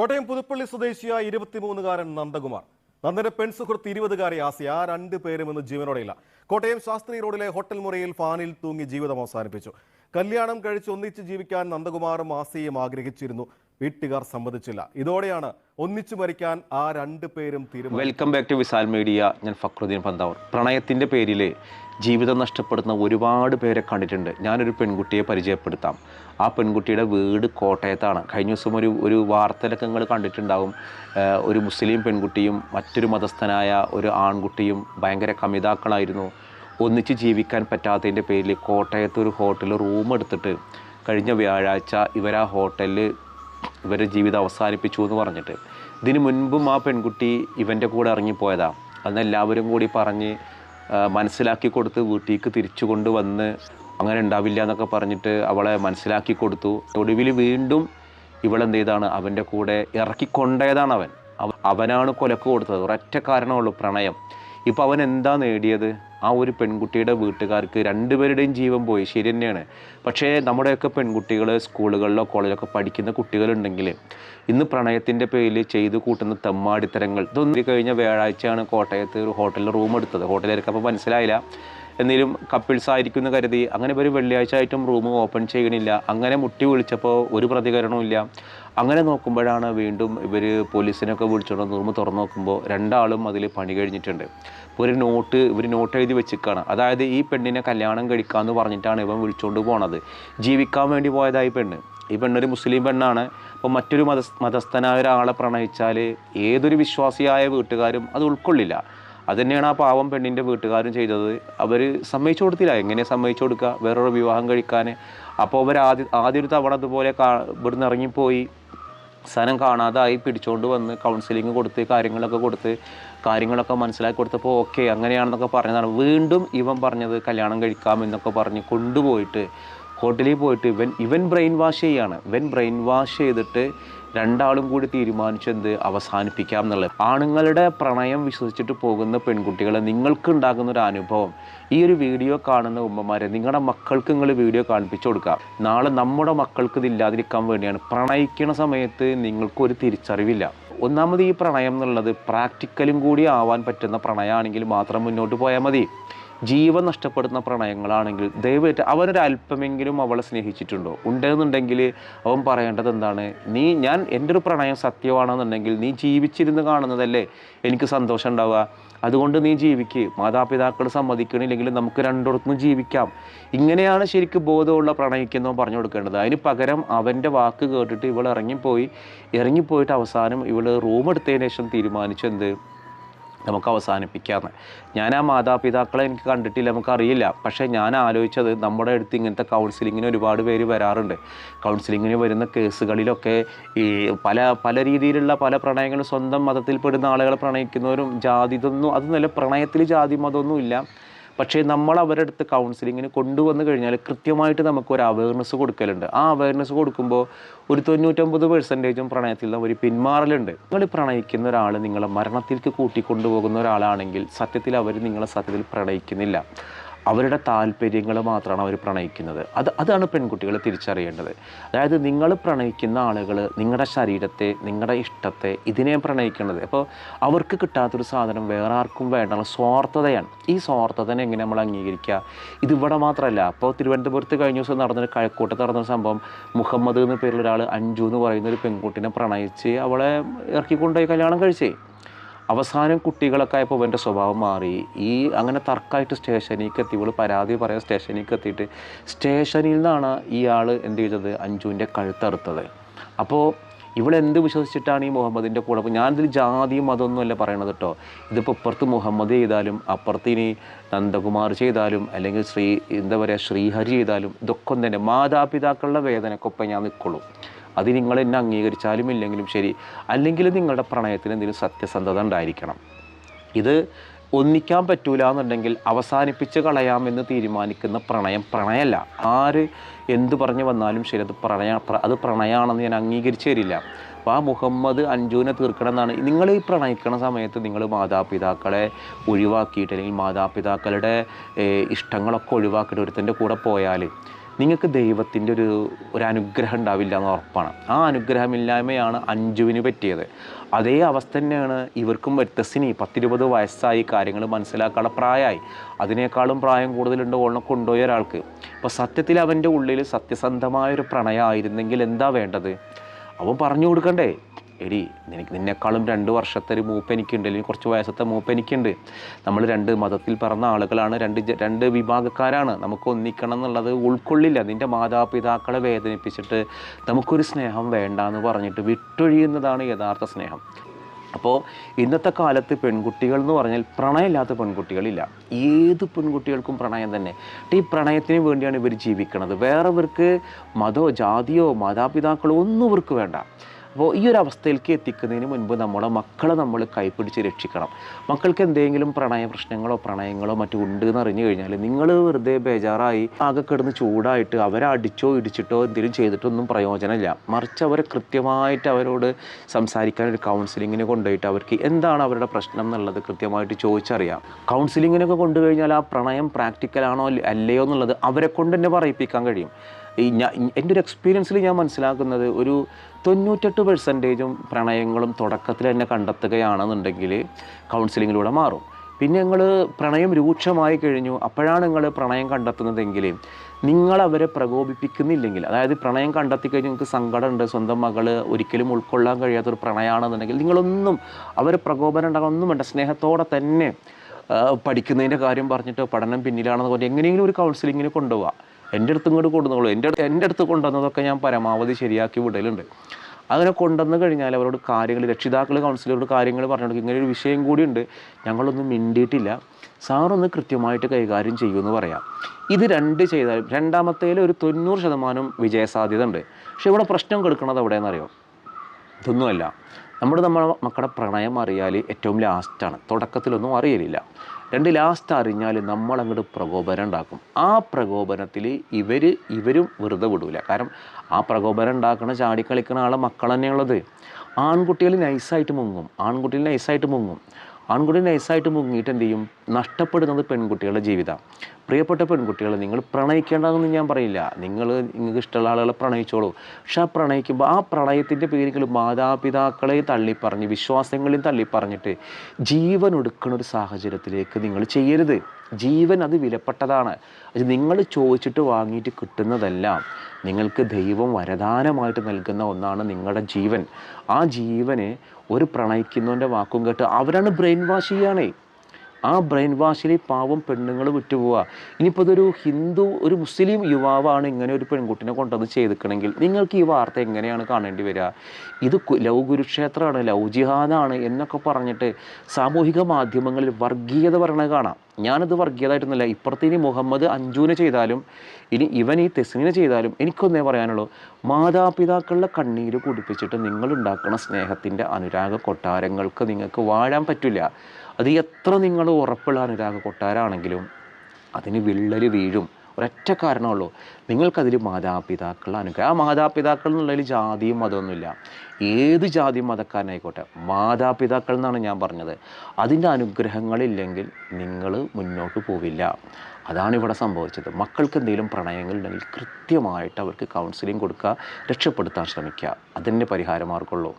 കോട്ടയം പുതുപ്പള്ളി സ്വദേശിയായ ഇരുപത്തിമൂന്നുകാരൻ നന്ദകുമാർ. നന്ദന്റെ പെൺസുഹൃത്ത് ഇരുപതുകാരി ആസിയ ആ രണ്ട് പേരും ഇന്ന് ജീവനോടെയില്ല. കോട്ടയം ശാസ്ത്രി റോഡിലെ ഹോട്ടൽ മുറിയിൽ ഫാനിൽ തൂങ്ങി ജീവിതം അവസാനിപ്പിച്ചു. കല്യാണം കഴിച്ച് ഒന്നിച്ച് ജീവിക്കാൻ നന്ദകുമാറും ആസിയയും ആഗ്രഹിച്ചിരുന്നു. വീട്ടുകാർ സമ്മതിച്ചില്ല. ഇതോടെയാണ് ഒന്നിച്ചു മരിക്കാൻ ആ രണ്ട് പേരും welcome back to Vishal media ഞാൻ ഫക്രുദ്ദീൻ പന്താവൂർ. പ്രണയത്തിന്റെ പേരിൽ ജീവിതം നഷ്ടപ്പെടുന്ന ഒരുപാട് പേരെ കണ്ടിട്ടുണ്ട്. ഞാനൊരു പെൺകുട്ടിയെ പരിചയപ്പെടുത്താം. ആ പെൺകുട്ടിയുടെ വീട് കോട്ടയത്താണ്. കഴിഞ്ഞ ദിവസം ഒരു ഒരു വാർത്തയിലൊക്കെ നിങ്ങൾ കണ്ടിട്ടുണ്ടാവും. ഒരു മുസ്ലിം പെൺകുട്ടിയും മറ്റൊരു മതസ്ഥനായ ഒരു ആൺകുട്ടിയും ഭയങ്കര കമിതാക്കളായിരുന്നു. ഒന്നിച്ച് ജീവിക്കാൻ പറ്റാത്തതിന്റെ പേരിൽ കോട്ടയത്ത് ഒരു ഹോട്ടലിൽ റൂം എടുത്തിട്ട് കഴിഞ്ഞ വ്യാഴാഴ്ച ഇവർ ആ ഹോട്ടലിൽ ഇവരുടെ ജീവിതം അവസാനിപ്പിച്ചു എന്ന് പറഞ്ഞിട്ട്. ഇതിന് മുൻപും ആ പെൺകുട്ടി ഇവന്റെ കൂടെ ഇറങ്ങിപ്പോയതാ. അന്ന് എല്ലാവരും കൂടി പറഞ്ഞ് മനസ്സിലാക്കി കൊടുത്ത് വീട്ടിലേക്ക് തിരിച്ചു കൊണ്ടുവന്ന് അങ്ങനെ ഉണ്ടാവില്ല എന്നൊക്കെ പറഞ്ഞിട്ട് അവളെ മനസ്സിലാക്കി കൊടുത്തു. ഒടുവിൽ വീണ്ടും ഇവളെന്ത് ചെയ്താണ്? അവന്റെ കൂടെ ഇറക്കിക്കൊണ്ടേതാണ് അവൻ. അവനാണ് കൊലക്ക് കൊടുത്തത്. ഒരൊറ്റ കാരണമുള്ളൂ പ്രണയം. ഇപ്പോൾ അവൻ എന്താ നേടിയത്? ആ ഒരു പെൺകുട്ടിയുടെ വീട്ടുകാർക്ക് രണ്ടുപേരുടെയും ജീവൻ പോയി. ശരി തന്നെയാണ്. പക്ഷേ നമ്മുടെയൊക്കെ പെൺകുട്ടികൾ സ്കൂളുകളിലോ കോളേജിലൊക്കെ പഠിക്കുന്ന കുട്ടികളുണ്ടെങ്കിൽ ഇന്ന് പ്രണയത്തിന്റെ പേരിൽ ചെയ്തു കൂട്ടുന്ന തെമ്മാടിത്തരങ്ങൾ ഇതൊന്നും കഴിഞ്ഞ വ്യാഴാഴ്ചയാണ് കോട്ടയത്ത് ഒരു ഹോട്ടലിൽ റൂം എടുത്തത്. ഹോട്ടലിലേക്ക് അപ്പോൾ മനസ്സിലായില്ല. എന്തെങ്കിലും കപ്പിൾസ് ആയിരിക്കും എന്ന് കരുതി അങ്ങനെ ഇവർ വെള്ളിയാഴ്ച ആയിട്ടും റൂം ഓപ്പൺ ചെയ്യണില്ല. അങ്ങനെ മുട്ടി വിളിച്ചപ്പോൾ ഒരു പ്രതികരണവും ഇല്ല. അങ്ങനെ നോക്കുമ്പോഴാണ് വീണ്ടും ഇവർ പോലീസിനൊക്കെ വിളിച്ചുകൊണ്ട് റൂം തുറന്നു നോക്കുമ്പോൾ രണ്ടാളും അതിൽ പണി കഴിഞ്ഞിട്ടുണ്ട്. ഇപ്പോൾ ഒരു നോട്ട് ഇവർ നോട്ട് എഴുതി വെച്ചിരിക്കുകയാണ് അതായത് ഈ പെണ്ണിനെ കല്യാണം കഴിക്കാമെന്ന് പറഞ്ഞിട്ടാണ് ഇവൻ വിളിച്ചുകൊണ്ട് പോണത്. ജീവിക്കാൻ വേണ്ടി പോയതായി പെണ്ണ്. ഈ പെണ്ണൊരു മുസ്ലിം പെണ്ണാണ്. അപ്പോൾ മറ്റൊരു മത മതസ്ഥനായ ഒരാളെ പ്രണയിച്ചാൽ ഏതൊരു വിശ്വാസിയായ വീട്ടുകാരും അത് ഉൾക്കൊള്ളില്ല. അതുതന്നെയാണ് ആ പാവം പെണ്ണിന്റെ വീട്ടുകാരും ചെയ്തത്. അവർ സമ്മതിച്ചു കൊടുത്തില്ല. എങ്ങനെ സമ്മതിച്ചു കൊടുക്കുക വേറൊരു വിവാഹം കഴിക്കാൻ അപ്പോൾ അവർ ആദ്യ ആദ്യ ഒരു തവണ അതുപോലെ കാ ഇവിടുന്ന് ഇറങ്ങിപ്പോയി. സ്ഥലം കാണാതായി പിടിച്ചുകൊണ്ട് വന്ന് കൗൺസിലിംഗ് കൊടുത്ത് കാര്യങ്ങളൊക്കെ കൊടുത്ത് കാര്യങ്ങളൊക്കെ മനസ്സിലാക്കി കൊടുത്തപ്പോൾ ഓക്കെ അങ്ങനെയാണെന്നൊക്കെ പറഞ്ഞതാണ്. വീണ്ടും ഇവൻ പറഞ്ഞത് കല്യാണം കഴിക്കാം എന്നൊക്കെ പറഞ്ഞ് കൊണ്ടുപോയിട്ട് ഹോട്ടലിൽ പോയിട്ട് ഇവൻ ഇവൻ ബ്രെയിൻ വാഷ് ചെയ്യാണ്. ഇവൻ ബ്രെയിൻ വാഷ് ചെയ്തിട്ട് രണ്ടാളും കൂടി തീരുമാനിച്ചെന്ത് അവസാനിപ്പിക്കാം എന്നുള്ളത്. ആണുങ്ങളുടെ പ്രണയം വിശ്വസിച്ചിട്ട് പോകുന്ന പെൺകുട്ടികളെ നിങ്ങൾക്ക് ഉണ്ടാകുന്ന ഒരു അനുഭവം. ഈ ഒരു വീഡിയോ കാണുന്ന ഉമ്മമാരെ നിങ്ങളുടെ മക്കൾക്ക് നിങ്ങൾ വീഡിയോ കാണിപ്പിച്ചു കൊടുക്കുക നാളെ നമ്മുടെ മക്കൾക്ക് ഇതില്ലാതിരിക്കാൻ വേണ്ടിയാണ്. പ്രണയിക്കുന്ന സമയത്ത് നിങ്ങൾക്കൊരു തിരിച്ചറിവില്ല. ഒന്നാമത് ഈ പ്രണയം എന്നുള്ളത് പ്രാക്ടിക്കലും കൂടി ആവാൻ പറ്റുന്ന പ്രണയമാണെങ്കിൽ മാത്രം മുന്നോട്ട് പോയാൽ മതി. ജീവൻ നഷ്ടപ്പെടുന്ന പ്രണയങ്ങളാണെങ്കിൽ ദയവായിട്ട് അവനൊരു അല്പമെങ്കിലും അവളെ സ്നേഹിച്ചിട്ടുണ്ടോ? ഉണ്ടെന്നുണ്ടെങ്കിൽ അവൻ പറയേണ്ടത് എന്താണ്? നീ ഞാൻ എന്റെ ഒരു പ്രണയം സത്യമാണെന്നുണ്ടെങ്കിൽ നീ ജീവിച്ചിരുന്ന് കാണുന്നതല്ലേ എനിക്ക് സന്തോഷം ഉണ്ടാവുക. അതുകൊണ്ട് നീ ജീവിക്ക്. മാതാപിതാക്കൾ സമ്മതിക്കണില്ലെങ്കിൽ നമുക്ക് രണ്ടിടത്തുനിന്ന് ജീവിക്കാം. ഇങ്ങനെയാണ് ശരിക്കും ബോധമുള്ള പ്രണയിക്കുന്നവൻ പറഞ്ഞു കൊടുക്കേണ്ടത്. അതിന് പകരം അവന്റെ വാക്ക് കേട്ടിട്ട് ഇവൾ ഇറങ്ങിപ്പോയി. ഇറങ്ങിപ്പോയിട്ട് അവസാനം ഇവൾ റൂം എടുത്തതിന് ശേഷം തീരുമാനിച്ചെന്ത് നമുക്ക് അവസാനിപ്പിക്കാമെന്ന് ഞാൻ ആ മാതാപിതാക്കളെ എനിക്ക് കണ്ടിട്ടില്ല നമുക്കറിയില്ല. പക്ഷേ ഞാൻ ആലോചിച്ചത് നമ്മുടെ അടുത്ത് ഇങ്ങനത്തെ കൗൺസിലിങ്ങിന് ഒരുപാട് പേര് വരാറുണ്ട്. കൗൺസിലിങ്ങിന് വരുന്ന കേസുകളിലൊക്കെ ഈ പല പല രീതിയിലുള്ള പല പ്രണയങ്ങളും സ്വന്തം മതത്തിൽപ്പെടുന്ന ആളുകളെ പ്രണയിക്കുന്നവരും ജാതി ഇതൊന്നും അതൊന്നുമല്ല പ്രണയത്തിൽ ജാതി മതമൊന്നും ഇല്ല പക്ഷേ നമ്മൾ അവരുടെ അടുത്ത് കൗൺസിലിങ്ങിന് കൊണ്ടുവന്നു കഴിഞ്ഞാൽ കൃത്യമായിട്ട് നമുക്ക് ഒരു അവയർനെസ് കൊടുക്കലുണ്ട്. ആ അവയർനെസ് കൊടുക്കുമ്പോൾ ഒരു തൊണ്ണൂറ്റൊമ്പത് പെർസെന്റേജും പ്രണയത്തിൽ നിന്ന് ഒരു പിന്മാറലുണ്ട്. നിങ്ങൾ പ്രണയിക്കുന്ന ഒരാൾ നിങ്ങളെ മരണത്തിലേക്ക് കൂട്ടിക്കൊണ്ടുപോകുന്ന ഒരാളാണെങ്കിൽ സത്യത്തിൽ അവർ നിങ്ങളെ സത്യത്തിൽ പ്രണയിക്കുന്നില്ല. അവരുടെ താല്പര്യങ്ങൾ മാത്രമാണ് അവർ പ്രണയിക്കുന്നത്. അത് അതാണ് പെൺകുട്ടികൾ തിരിച്ചറിയേണ്ടത്. അതായത് നിങ്ങൾ പ്രണയിക്കുന്ന ആളുകൾ നിങ്ങളുടെ ശരീരത്തെ നിങ്ങളുടെ ഇഷ്ടത്തെ ഇതിനെ പ്രണയിക്കുന്നത്. അപ്പോൾ അവർക്ക് കിട്ടാത്തൊരു സാധനം വേറെ ആർക്കും വേണ്ട സ്വാർത്ഥതയാണ്. ഈ സ്വാർത്ഥതനെ എങ്ങനെ നമ്മൾ അംഗീകരിക്കുക? ഇതിവിടെ മാത്രമല്ല. അപ്പോൾ തിരുവനന്തപുരത്ത് കഴിഞ്ഞ ദിവസം നടന്നൊരു കഴക്കൂട്ടത്ത് നടന്ന സംഭവം. മുഹമ്മദ് എന്ന പേരുള്ള ഒരാൾ അഞ്ജു എന്ന് പറയുന്ന ഒരു പെൺകുട്ടിനെ പ്രണയിച്ച് അവളെ ഇറക്കിക്കൊണ്ടുപോയി കല്യാണം കഴിച്ചേ. അവസാനം കുട്ടികളൊക്കെ ആയപ്പോൾ ഇവന്റെ സ്വഭാവം മാറി. ഈ അങ്ങനെ തർക്കമായിട്ട് സ്റ്റേഷനിലേക്ക് എത്തി. ഇവൾ പരാതി പറയാൻ സ്റ്റേഷനിലേക്ക് എത്തിയിട്ട് സ്റ്റേഷനിൽ നിന്നാണ് ഇയാൾ എന്ത് ചെയ്തത്? അഞ്ജുവിന്റെ കഴുത്തറുത്തത് അപ്പോൾ ഇവളെന്ത് വിശ്വസിച്ചിട്ടാണ് ഈ മുഹമ്മദിന്റെ കൂടെ? അപ്പോൾ ഞാനിതിൽ ജാതിയും മതമൊന്നുമല്ല പറയണത് കേട്ടോ ഇതിപ്പോൾ ഇപ്പുറത്ത് മുഹമ്മദ് ചെയ്താലും അപ്പുറത്ത് ഇനി നന്ദകുമാർ ചെയ്താലും അല്ലെങ്കിൽ ശ്രീ എന്താ പറയുക ശ്രീഹരി ചെയ്താലും ഇതൊക്കെ തന്നെ മാതാപിതാക്കളുടെ വേദനക്കൊപ്പം ഞാൻ നിൽക്കുള്ളൂ അത് നിങ്ങൾ എന്നെ അംഗീകരിച്ചാലും ഇല്ലെങ്കിലും ശരി. അല്ലെങ്കിൽ നിങ്ങളുടെ പ്രണയത്തിന് എന്തെങ്കിലും സത്യസന്ധത ഉണ്ടായിരിക്കണം. ഇത് ഒന്നിക്കാൻ പറ്റൂല എന്നുണ്ടെങ്കിൽ അവസാനിപ്പിച്ച് കളയാമെന്ന് തീരുമാനിക്കുന്ന പ്രണയം പ്രണയമല്ല. ആര് എന്തു പറഞ്ഞു വന്നാലും ശരി അത് പ്രണയ പ്ര- അത് പ്രണയമാണെന്ന് ഞാൻ അംഗീകരിച്ചു തരില്ല. അപ്പോൾ ആ മുഹമ്മദ് അഞ്ജുവിനെ തീർക്കണം എന്നാണ് നിങ്ങൾ ഈ പ്രണയിക്കണ സമയത്ത് നിങ്ങൾ മാതാപിതാക്കളെ ഒഴിവാക്കിയിട്ട് അല്ലെങ്കിൽ മാതാപിതാക്കളുടെ ഇഷ്ടങ്ങളൊക്കെ ഒഴിവാക്കിയിട്ട് ഒരുത്തന്റെ കൂടെ പോയാൽ നിങ്ങൾക്ക് ദൈവത്തിന്റെ ഒരു ഒരു അനുഗ്രഹം ഉണ്ടാവില്ല എന്ന് ഉറപ്പാണ്. ആ അനുഗ്രഹമില്ലായ്മയാണ് അഞ്ജുവിന് പറ്റിയത്. അതേ അവസ്ഥ തന്നെയാണ് ഇവർക്കും വ്യത്യസ്തനി പത്തിരുപത് വയസ്സായി കാര്യങ്ങൾ മനസ്സിലാക്കാനുള്ള പ്രായമായി. അതിനേക്കാളും പ്രായം കൂടുതലുണ്ട് ഓണം കൊണ്ടുപോയ ഒരാൾക്ക്. അപ്പോൾ സത്യത്തിൽ അവന്റെ ഉള്ളിൽ സത്യസന്ധമായൊരു പ്രണയമായിരുന്നെങ്കിൽ എന്താ വേണ്ടത്? അവൻ പറഞ്ഞു കൊടുക്കണ്ടേ? എടി നിനക്ക് നിന്നെക്കാളും രണ്ട് വർഷത്തെ ഒരു മൂപ്പ് എനിക്കുണ്ട്. അല്ലെങ്കിൽ കുറച്ച് വയസ്സത്തെ മൂപ്പ് എനിക്കുണ്ട്. നമ്മൾ രണ്ട് മതത്തിൽ പറഞ്ഞ ആളുകളാണ് രണ്ട് രണ്ട് വിഭാഗക്കാരാണ്. നമുക്ക് ഒന്നിക്കണം എന്നുള്ളത് ഉൾക്കൊള്ളില്ല. നിന്റെ മാതാപിതാക്കളെ വേദനിപ്പിച്ചിട്ട് നമുക്കൊരു സ്നേഹം വേണ്ട എന്ന് പറഞ്ഞിട്ട് വിട്ടൊഴിയുന്നതാണ് യഥാർത്ഥ സ്നേഹം. അപ്പോൾ ഇന്നത്തെ കാലത്ത് പെൺകുട്ടികൾ എന്ന് പറഞ്ഞാൽ പ്രണയമില്ലാത്ത പെൺകുട്ടികളില്ല. ഏത് പെൺകുട്ടികൾക്കും പ്രണയം തന്നെ. ഈ പ്രണയത്തിന് വേണ്ടിയാണ് ഇവർ ജീവിക്കുന്നത് വേറെ ഇവർക്ക് മതോ ജാതിയോ മാതാപിതാക്കളോ ഒന്നും ഇവർക്ക് വേണ്ട. അപ്പോൾ ഈ ഒരു അവസ്ഥയിലേക്ക് എത്തിക്കുന്നതിന് മുൻപ് നമ്മുടെ മക്കളെ നമ്മൾ കൈപ്പിടിച്ച് രക്ഷിക്കണം. മക്കൾക്ക് എന്തെങ്കിലും പ്രണയ പ്രശ്നങ്ങളോ പ്രണയങ്ങളോ മറ്റു ഉണ്ട് എന്ന് അറിഞ്ഞു കഴിഞ്ഞാൽ നിങ്ങൾ വെറുതെ ബേജാറായി ആകെ കിടന്ന് ചൂടായിട്ട് അവരെ അടിച്ചോ ഇടിച്ചിട്ടോ എന്തെങ്കിലും ചെയ്തിട്ടൊന്നും പ്രയോജനമില്ല. മറിച്ച് അവരെ കൃത്യമായിട്ട് അവരോട് സംസാരിക്കാൻ ഒരു കൗൺസിലിങ്ങിന് കൊണ്ടുപോയിട്ട് അവർക്ക് എന്താണ് അവരുടെ പ്രശ്നം എന്നുള്ളത് കൃത്യമായിട്ട് ചോദിച്ചറിയാം. കൗൺസിലിങ്ങിനൊക്കെ കൊണ്ടുകഴിഞ്ഞാൽ ആ പ്രണയം പ്രാക്ടിക്കലാണോ അല്ല- അല്ലയോ എന്നുള്ളത് അവരെ കൊണ്ട് തന്നെ പറയിപ്പിക്കാൻ കഴിയും. ഈ ഞാൻ എന്റെ ഒരു എക്സ്പീരിയൻസിൽ ഞാൻ മനസ്സിലാക്കുന്നത് ഒരു തൊണ്ണൂറ്റെട്ട് പെർസെന്റേജും പ്രണയങ്ങളും തുടക്കത്തിൽ തന്നെ കണ്ടെത്തുകയാണെന്നുണ്ടെങ്കിൽ കൗൺസിലിങ്ങിലൂടെ മാറും. പിന്നെ നിങ്ങൾ പ്രണയം രൂക്ഷമായി കഴിഞ്ഞു. അപ്പോഴാണ് നിങ്ങൾ പ്രണയം കണ്ടെത്തുന്നതെങ്കിൽ നിങ്ങൾ അവരെ പ്രകോപിപ്പിക്കുന്നില്ലെങ്കിൽ അതായത് പ്രണയം കണ്ടെത്തി കഴിഞ്ഞ് നിങ്ങൾക്ക് സങ്കടമുണ്ട് സ്വന്തം മകൾ ഒരിക്കലും ഉൾക്കൊള്ളാൻ കഴിയാത്തൊരു പ്രണയമാണെന്നുണ്ടെങ്കിൽ നിങ്ങളൊന്നും അവരെ പ്രകോപനം ഉണ്ടാകാൻ ഒന്നും വേണ്ട. സ്നേഹത്തോടെ തന്നെ പഠിക്കുന്നതിന്റെ കാര്യം പറഞ്ഞിട്ട് പഠനം പിന്നിലാണെന്ന് പറഞ്ഞ് എങ്ങനെയെങ്കിലും ഒരു കൗൺസിലിങ്ങിന് കൊണ്ടുപോവുക എന്റെ അടുത്ത് ഇങ്ങോട്ട് കൊണ്ടുവന്നോളൂ. എന്റെ അടുത്ത് എന്റെ അടുത്ത് കൊണ്ടുവന്നതൊക്കെ ഞാൻ പരമാവധി ശരിയാക്കി വിടലുണ്ട്. അങ്ങനെ കൊണ്ടുവന്നു കഴിഞ്ഞാൽ അവരോട് കാര്യങ്ങൾ രക്ഷിതാക്കൾ കൗൺസിലറോട് കാര്യങ്ങൾ പറഞ്ഞു ഇങ്ങനെ ഒരു വിഷയം കൂടിയുണ്ട് ഞങ്ങളൊന്നും മിണ്ടിയിട്ടില്ല. സാറൊന്ന് കൃത്യമായിട്ട് കൈകാര്യം ചെയ്യുമെന്ന് പറയാം. ഇത് രണ്ട് ചെയ്താൽ രണ്ടാമത്തേൽ ഒരു തൊണ്ണൂറ് ശതമാനം വിജയസാധ്യത ഉണ്ട്. പക്ഷെ ഇവിടെ പ്രശ്നം കൊടുക്കുന്നത് എവിടെയെന്നറിയോ ഇതൊന്നുമല്ല. നമ്മുടെ നമ്മുടെ മക്കളുടെ പ്രണയം അറിയാൽ ഏറ്റവും ലാസ്റ്റാണ് തുടക്കത്തിലൊന്നും അറിയലില്ല. രണ്ട് ലാസ്റ്റ് അറിഞ്ഞാൽ നമ്മൾ അങ്ങോട്ട് പ്രകോപനം ഉണ്ടാക്കും ആ പ്രകോപനത്തിൽ ഇവർ ഇവരും വെറുതെ വിടൂല. കാരണം ആ പ്രകോപനം ഉണ്ടാക്കുന്ന ചാടിക്കളിക്കുന്ന ആളെ മക്കൾ തന്നെയുള്ളത് ആൺകുട്ടികൾ നൈസായിട്ട് മുങ്ങും. ആൺകുട്ടികൾ നൈസായിട്ട് മുങ്ങും. ആൺകുട്ടി നൈസായിട്ട് മുങ്ങിയിട്ട് എന്ത് ചെയ്യും? നഷ്ടപ്പെടുന്നത് പെൺകുട്ടികളുടെ ജീവിതം. പ്രിയപ്പെട്ട പെൺകുട്ടികളെ നിങ്ങൾ പ്രണയിക്കേണ്ടതെന്ന് ഞാൻ പറയില്ല. നിങ്ങൾ നിങ്ങൾക്ക് ഇഷ്ടമുള്ള ആളുകളെ പ്രണയിച്ചോളൂ. പക്ഷെ ആ പ്രണയിക്കുമ്പോൾ ആ പ്രണയത്തിന്റെ പേരിൽ മാതാപിതാക്കളെ തള്ളിപ്പറഞ്ഞ് വിശ്വാസങ്ങളെയും തള്ളിപ്പറഞ്ഞിട്ട് ജീവൻ ഒടുക്കുന്ന ഒരു സാഹചര്യത്തിലേക്ക് നിങ്ങൾ ചെയ്യരുത്. ജീവൻ അത് വിലപ്പെട്ടതാണ്. അത് നിങ്ങൾ ചോദിച്ചിട്ട് വാങ്ങിയിട്ട് കിട്ടുന്നതെല്ലാം നിങ്ങൾക്ക് ദൈവം വരദാനമായിട്ട് നൽകുന്ന ഒന്നാണ് നിങ്ങളുടെ ജീവൻ. ആ ജീവനെ ഒരു പ്രണയിക്കുന്നവന്റെ വാക്കും കേട്ട് അവരാണ് ബ്രെയിൻ വാഷ് ചെയ്യുകയാണേ ആ ബ്രെയിൻ വാഷിലെ പാവം പെണ്ണുങ്ങൾ വിട്ടുപോവുക. ഇനിയിപ്പോൾ അതൊരു ഹിന്ദു ഒരു മുസ്ലിം യുവാവാണ് ഇങ്ങനെ ഒരു പെൺകുട്ടിനെ കൊണ്ടുവന്ന് ചെയ്തിക്കണമെങ്കിൽ നിങ്ങൾക്ക് ഈ വാർത്ത എങ്ങനെയാണ് കാണേണ്ടി വരിക? ഇത് ലവ് ഗുരുക്ഷേത്രമാണ് ലവ് ജിഹാദാണ് എന്നൊക്കെ പറഞ്ഞിട്ട് സാമൂഹിക മാധ്യമങ്ങളിൽ വർഗീയത പറയണത് കാണാം. ഞാനത് വർഗീയതായിട്ടൊന്നുമില്ല. ഇപ്പുറത്ത് ഇനി മുഹമ്മദ് അഞ്ജുവിനെ ചെയ്താലും ഇനി ഇവൻ ഈ തെസ്നിനെ ചെയ്താലും എനിക്കൊന്നേ പറയാനുള്ളൂ. മാതാപിതാക്കളുടെ കണ്ണീര് കുടിപ്പിച്ചിട്ട് നിങ്ങളുണ്ടാക്കുന്ന സ്നേഹത്തിന്റെ അനുരാഗ കൊട്ടാരങ്ങൾക്ക് നിങ്ങൾക്ക് വാഴാൻ പറ്റില്ല. അത് എത്ര നിങ്ങൾ ഉറപ്പുള്ള അനുരാഗ കൊട്ടാരമാണെങ്കിലും അതിന് വിള്ളൽ വീഴും. ഒരൊറ്റ കാരണമുള്ളൂ. നിങ്ങൾക്കതിൽ മാതാപിതാക്കൾ അനുഗ്രഹം. ആ മാതാപിതാക്കൾ എന്നുള്ളതിൽ ജാതിയും മതമൊന്നുമില്ല. ഏത് ജാതിയും മതക്കാരനായിക്കോട്ടെ മാതാപിതാക്കൾ എന്നാണ് ഞാൻ പറഞ്ഞത്. അതിന്റെ അനുഗ്രഹങ്ങളില്ലെങ്കിൽ നിങ്ങൾ മുന്നോട്ട് പോവില്ല. അതാണ് ഇവിടെ സംഭവിച്ചത്. മക്കൾക്ക് എന്തെങ്കിലും പ്രണയങ്ങളുണ്ടെങ്കിൽ കൃത്യമായിട്ട് അവർക്ക് കൗൺസിലിംഗ് കൊടുക്കുക രക്ഷപ്പെടുത്താൻ ശ്രമിക്കുക. അതിന്റെ പരിഹാരമാർക്കുള്ളൂ